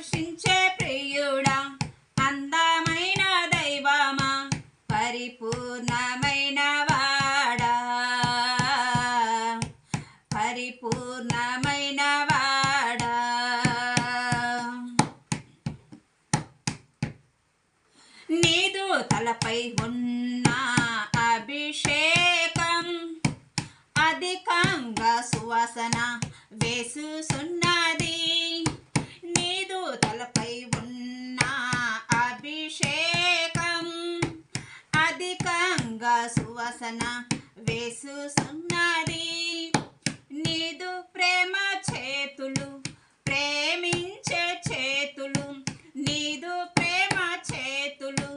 ఆకర్షించే ప్రియుడా అందమైన దైవమా పరిపూర్ణమైన వాడా. పరిపూర్ణమైన వాడా. నీదు తలపై ఉన్న అభిషేకం అధికంగా సువాసన వేసుసున్నది. వాసన వేసుసున్నది నీదు ప్రేమ చేతులు ప్రేమించే చేతులు నీదు ప్రేమ చేతులు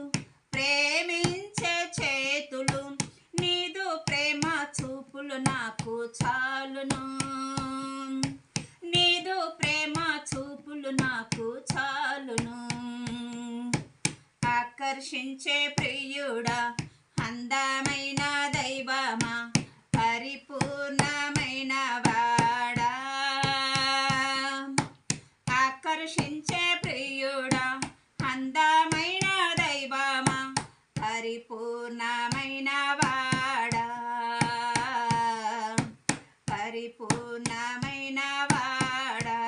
ప్రేమించే చేతులు నీదు ప్రేమ చూపులు నాకు చాలును. నీదు ప్రేమ చూపులు నాకు చాలును. ఆకర్షించే ప్రియుడా అందమైన దైవమా పరిపూర్ణమైన వాడా? ఆకర్షించే ప్రియుడా అందమైన దైవమా పరిపూర్ణ వాడా పరిపూర్ణమైన వాడా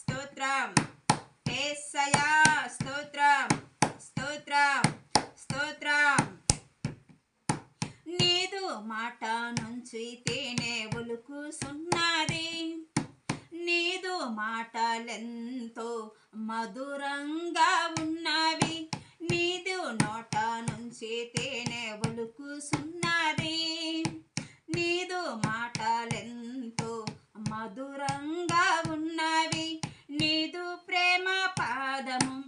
స్తోత్రం ఏసయా స్తోత్రం స్తోత్రం స్తోత్రం నీదు మాట నుంచి తేనె ఒలుకుసున్నది నీదు మాటలెంతో మధురంగా ఉన్నవి. నీదు నోట నుంచి తేనె ఒలుకుసున్నది నీదు మాటలెంతో మధురంగా ఉన్నవి. నీదు ప్రేమ పాదము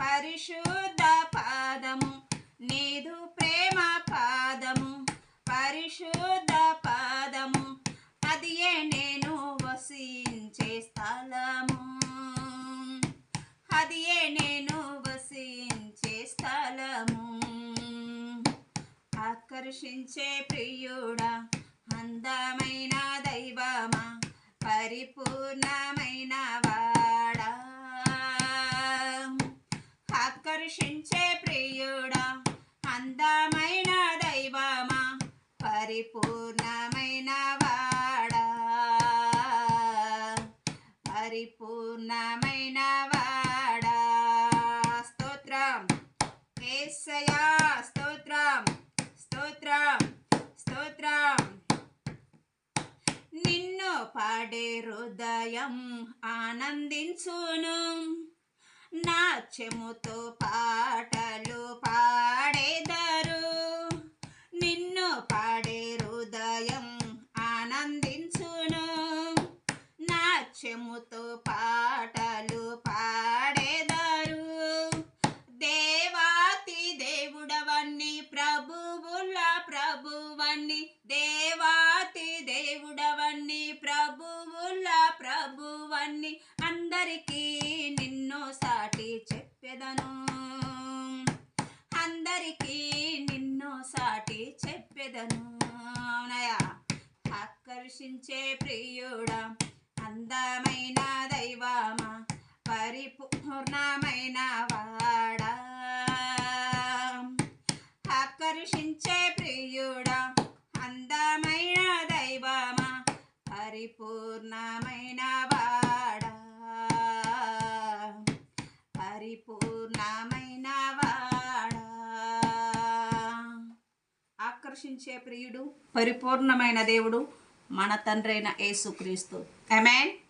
పరిశు స్థలము అది ఏ నేను వసించే స్థలము. ఆకర్షించే ప్రియుడా అందమైన దైవమా పరిపూర్ణమైన వాడా. ఆకర్షించే ప్రియుడా అందమైన దైవమా పరిపూర్ణ పరిపూర్ణమైన వాడా. స్తోత్రం. ఏసయా స్తోత్రం. స్తోత్రం. స్తోత్రం. నిన్ను పాడే హృదయం ఆనందించును. నాట్యముతో పా నాట్యముతో పాటలు పాడేదారు. దేవాతి దేవుడవన్నీ ప్రభువుల ప్రభువన్ని. దేవాతి దేవుడవన్నీ ప్రభువుల ప్రభువన్ని. అందరికీ నిన్నో సాటి చెప్పెదను. అందరికీ నిన్నో సాటి చెప్పెదను. ఆకర్షించే ప్రియుడా అందమైన దైవమా? పరిపూర్ణమైన వాడా? ఆకర్షించే ప్రియుడా అందమైన దైవమా? పరిపూర్ణమైన వాడా? పరిపూర్ణమైన వాడా? ఆకర్షించే ప్రియుడు పరిపూర్ణమైన దేవుడు మన తండ్రైన యేసుక్రీస్తు. Amen.